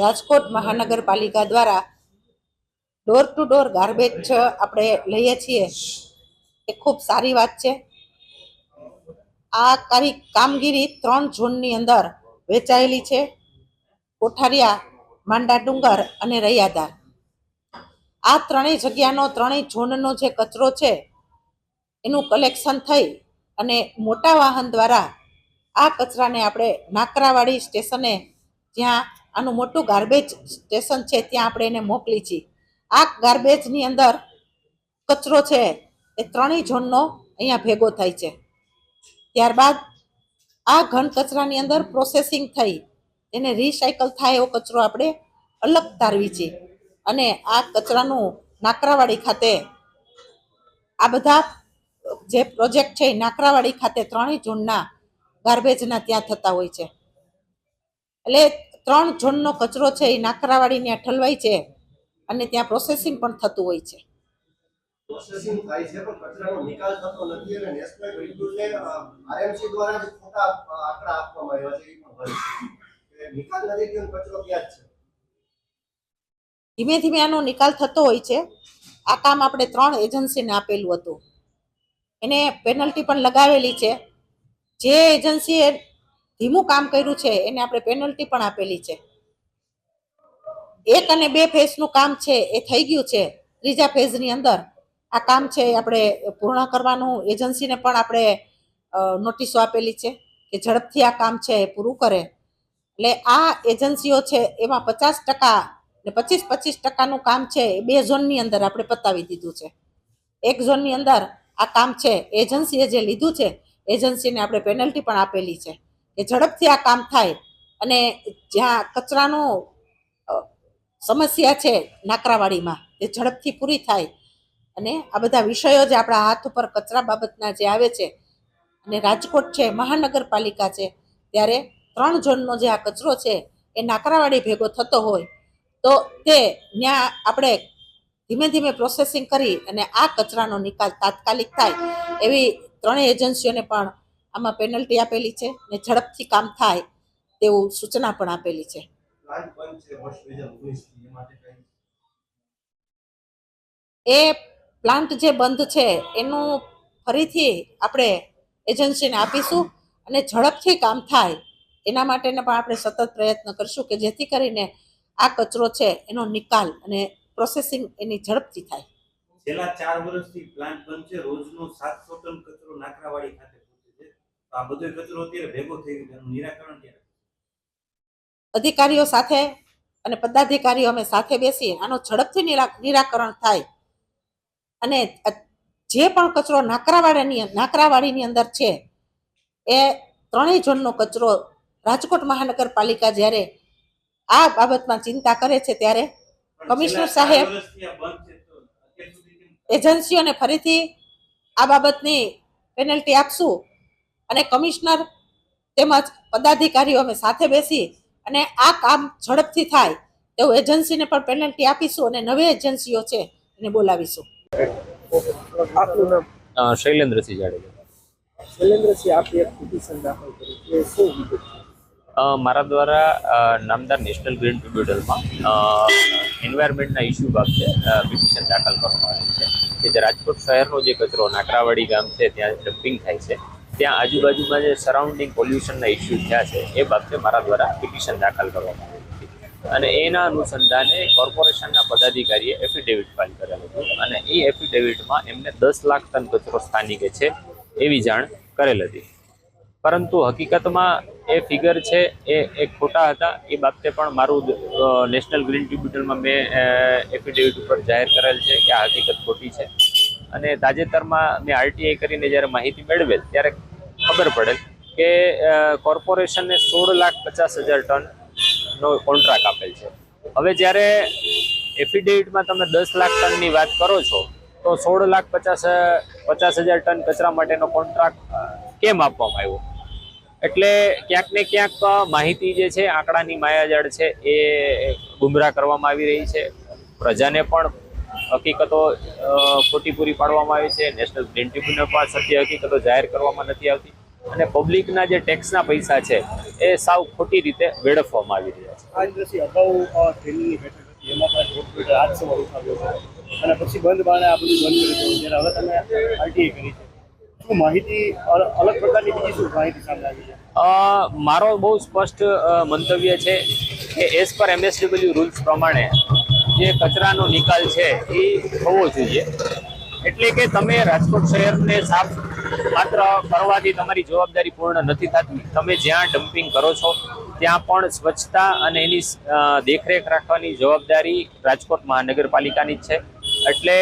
રાજકોટ મહાનગરપાલિકા દ્વારા door to door garbage આપણે લઈએ છીએ. એ ખૂબ સારી વાત છે. આ કારી કામગીરી ત્રણ ઝોનની અંદર વેચાયેલી છે. કોઠારિયા, માંડા ડુંગર અને રૈયાદાર આ ત્રણેય જગ્યાનો, ત્રણેય ઝોનનો જે કચરો છે, એનું કલેક્શન થઈ અને મોટા વાહન દ્વારા આ કચરાને આપણે નાકરાવાડી સ્ટેશને જ્યાં આનું મોટું ગાર્બેજ સ્ટેશન છે, ત્યાં આપણે એને મોકલી છીએ. આ ગાર્બેજની અંદર કચરો છે, એ ત્રણેય ઝોનનો અહીંયા ભેગો થાય છે. ત્યારબાદ આ ઘન કચરાની અંદર પ્રોસેસિંગ થઈ, એને રિસાયકલ થાય એવો કચરો આપણે અલગ તારવી છીએ. અને આ કચરાનું નાકરાવાડી ખાતે આ બધા જે પ્રોજેક્ટ છે, એ નાકરાવાડી ખાતે ત્રણેય ઝોનના ગાર્બેજના ત્યાં થતા હોય છે. એટલે ત્રણ ઝોનનો કચરો છે એ નાકરાવાડી ત્યાં ઠલવાય છે અને ત્યાં પ્રોસેસિંગ પણ થતું હોય છે. પ્રોસેસિંગ થાય છે પણ કચરાનો નિકાલ થતો નથી અને નેશનલ ગ્રીનબુલને આરએમસી દ્વારા જ ખોટા આંકડા આપવામાં આવ્યા છે એ પણ હોય છે. નિકાલ નથી થયો કચરો ત્યાં છે? ધીમે ધીમે આનો નિકાલ થતો હોય છે. આ કામ આપણે ત્રણ એજન્સીને આપેલું હતું. એને પેનલ્ટી પણ લગાવેલી છે. જે એજન્સીએ ધીમું કામ કર્યું છે, એને આપણે પેનલ્ટી પણ આપેલી છે. એક અને બે ફેઝનું કામ છે, એ થઈ ગયું છે. ત્રીજા ફેઝની અંદર આ કામ છે, એ આપણે પૂર્ણ કરવાનું. એજન્સીને પણ આપણે નોટિસો આપેલી છે કે ઝડપથી આ કામ છે, એ પૂરું કરે. એટલે આ એજન્સીઓ છે, એમાં પચાસ ટકા ને પચીસ પચીસ ટકાનું કામ છે, એ બે ઝોનની અંદર આપણે પતાવી દીધું છે. એક ઝોનની અંદર આ કામ છે એજન્સીએ જે લીધું છે એજન્સીને આપણે પેનલ્ટી પણ આપેલી છે. કે ઝડપથી આ કામ થાય. અને જ્યાં કચરાનો સમસ્યા છે નાકરાવાડીમાં, એ ઝડપથી પૂરી થાય. અને આ બધા વિષયો જે આપણા હાથ ઉપર કચરા બાબતના જે આવે છે, અને રાજકોટ છે, મહાનગરપાલિકા છે, ત્યારે ત્રણ ઝોનનો જે આ કચરો છે, એ નાકરાવાડી ભેગો થતો હોય, તો તે ત્યાં આપણે ધીમે ધીમે પ્રોસેસિંગ કરી અને આ કચરાનો નિકાલ તાત્કાલિક થાય, એવી ત્રણેય એજન્સીઓને પણ આમાં પેનલ્ટી આપેલી છે ને ઝડપથી કામ થાય તેવું સૂચના પણ આપેલી છે. એ પ્લાન્ટ જે બંધ છે, એનું ફરીથી આપણે એજન્સીને આપીશું અને ઝડપથી કામ થાય એના માટેને પણ આપણે સતત પ્રયત્ન કરશું કે જેથી કરીને આ કચરો છે એનો નિકાલ અને પ્રોસેસિંગ એની ઝડપથી થાય. છેલ્લા ચાર વર્ષથી પ્લાન્ટ બંધ છે, રોજનો સાતસો ટન કચરો નાકરાવાડી ખાતે આ બધો કચરો અત્યારે ભેગો થઈ ગયો એનું નિરાકરણ ક્યારે અધિકારીઓ સાથે અને પદાધિકારીઓ અમે સાથે બેસી આનો ઝડપથી નિરા- નિરાકરણ થાય. અને જે પણ કચરો નાકરાવાડાની નાકરાવાડીની અંદર છે એ ત્રણેય ઝોનનો કચરો રાજકોટ મહાનગરપાલિકા જ્યારે આ બાબતમાં ચિંતા કરે છે ત્યારે કમિશનર સાહેબ. એજન્સીઓને ફરીથી આ બાબતની પેનલ્ટી આપશું. અને કમિશનર તેમજ પદાધિકારીઓ અમે સાથે બેસી અને આ કામ ઝડપથી થાય તેવું એજન્સીને પણ પેનલ્ટી આપીશું અને નવી એજન્સીઓ છે એને બોલાવીશું. આપનું નામ? અ, શૈલેન્દ્રસિંહ જાડેજા. શૈલેન્દ્રસિંહ આપે એક પિટિશન દાખલ કરી છે. શું વિગત છે? અ, મારા દ્વારા નામદાર નેશનલ ગ્રીન ટ્રિબ્યુનલમાં એન્વાયરમેન્ટના ઇસ્યુ બાબતે પિટિશન દાખલ કરવામાં આવી છે. કે જે રાજકોટ શહેરનો જે કચરો નાકરાવાડી ગામ છે ત્યાં ડમ્પિંગ થાય છે. ત્યાં આજુબાજુમાં જે સરાઉન્ડિંગ પોલ્યુશનના ઇસ્યુ થયા છે, એ બાબતે મારા દ્વારા પિટિશન દાખલ કરવામાં આવી હતી. અને એના અનુસંધાને કોર્પોરેશનના પદાધિકારીએ એફિડેવિટ ફાઇલ કરેલ હતું અને એ એફિડેવિટમાં એમને દસ લાખ ટન કચરો સ્થાનિકે છે એવી જાણ કરેલ હતી. પરંતુ હકીકતમાં એ ફિગર છે, એ એ ખોટા હતા. એ બાબતે પણ મારું નેશનલ ગ્રીન ટ્રિબ્યુનલમાં મેં એફિડેવિટ ઉપર જાહેર કરેલ છે કે આ હકીકત ખોટી છે. અને તાજેતરમાં મેં આરટીઆઈ કરીને જ્યારે માહિતી મેળવેલ, ત્યારે ખબર પડેલ કે કોર્પોરેશનને સોળ લાખ પચાસ હજાર ટનનો કોન્ટ્રાક્ટ આપેલ છે. હવે જ્યારે એફિડેવિટમાં તમે દસ લાખ ટનની વાત કરો છો, તો સોળ લાખ પચાસ પચાસ હજાર ટન કચરા માટેનો કોન્ટ્રાક્ટ કેમ આપવામાં આવ્યો? એટલે ક્યાંક ને ક્યાંક માહિતી જે છે, આંકડાની માયાજાળ છે, એ ગુમરાહ કરવામાં આવી રહી છે. પ્રજાને પણ હકીકતો ખોટી પૂરી પાડવામાં આવી છે. નેશનલ ગ્રીન ટ્રિબ્યુનલ પણ સત્ય હકીકતો જાહેર કરવામાં નથી આવતી. અને પબ્લિકના જે ટેક્સના પૈસા છે એ સાવ ખોટી રીતે વેડફવામાં આવી રહ્યા છે. અને પછી બંધ બાણે આ બધું હવે તમે આરટીઆઈ કરી છે. શું માહિતી અલ- અલગ પ્રકારની બીજી શું માહિતી સામે આવી છે? મારો બહુ સ્પષ્ટ મંતવ્ય છે કે એઝ પર એમએસડબલ્યુ રૂલ્સ પ્રમાણે જે કચરાનો નિકાલ છે એ થવો જોઈએ. એટલે કે તમે રાજકોટ શહેરને સાફ માત્ર કરવાથી તમારી જવાબદારી પૂર્ણ નથી થતી. તમે જ્યાં ડમ્પિંગ કરો છો, ત્યાં પણ સ્વચ્છતા અને એની દેખરેખ રાખવાની જવાબદારી રાજકોટ મહાનગરપાલિકાની જ છે. એટલે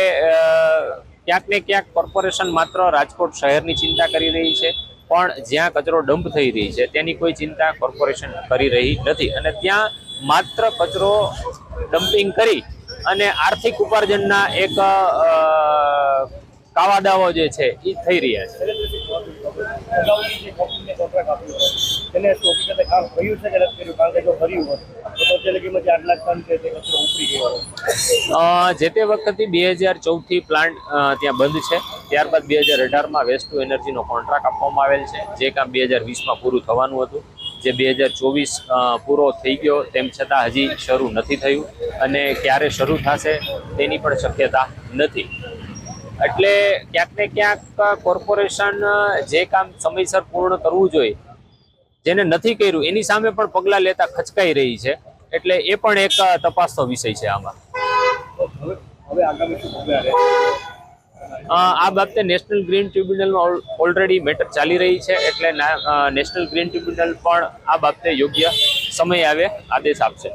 ક્યાંક ને ક્યાંક કોર્પોરેશન માત્ર રાજકોટ શહેરની ચિંતા કરી રહી છે, પણ જ્યાં કચરો ડમ્પ થઈ રહી છે, તેની કોઈ ચિંતા કોર્પોરેશન કરી રહી નથી. અને ત્યાં માત્ર કચરો ડમ્પિંગ કરી અને આર્થિક ઉપાર્જનના એક અ, કાવાદાઓ જે છે એ થઈ રહ્યા છે. જે તો તો તે લગીમાં જે આટલા ટન છે તે કચરો ઉપડી ગયો હોત અ, જે તે વખતથી બે હજાર ચૌદથી પ્લાન્ટ ત્યાં બંધ છે. ત્યારબાદ બે હજાર અઢારમાં વેસ્ટ ટુ એનર્જીનો કોન્ટ્રાક્ટ આપવામાં આવેલ છે. જે કામ બે હજાર વીસમાં પૂરું થવાનું હતું. જે બે હજાર ચોવીસ પૂરો થઈ ગયો તેમ છતાં હજી શરૂ નથી થયું. અને ક્યારે શરૂ થશે તેની પણ શક્યતા નથી. એટલે ક્યાંક ને ક્યાંક કોર્પોરેશન જે કામ સમયસર પૂર્ણ કરવું જોઈએ જેને નથી કર્યું એની સામે પણ પગલાં લેતા ખચકાઈ રહી છે. એટલે એ પણ એક તપાસનો વિષય છે આમાં. આ બાબતે નેશનલ ગ્રીન ટ્રિબ્યુનલમાં ઓલરેડી મેટર ચાલી રહી છે. એટલે નેશનલ ગ્રીન ટ્રિબ્યુનલ પણ આ બાબતે યોગ્ય સમય આવે આદેશ આપશે.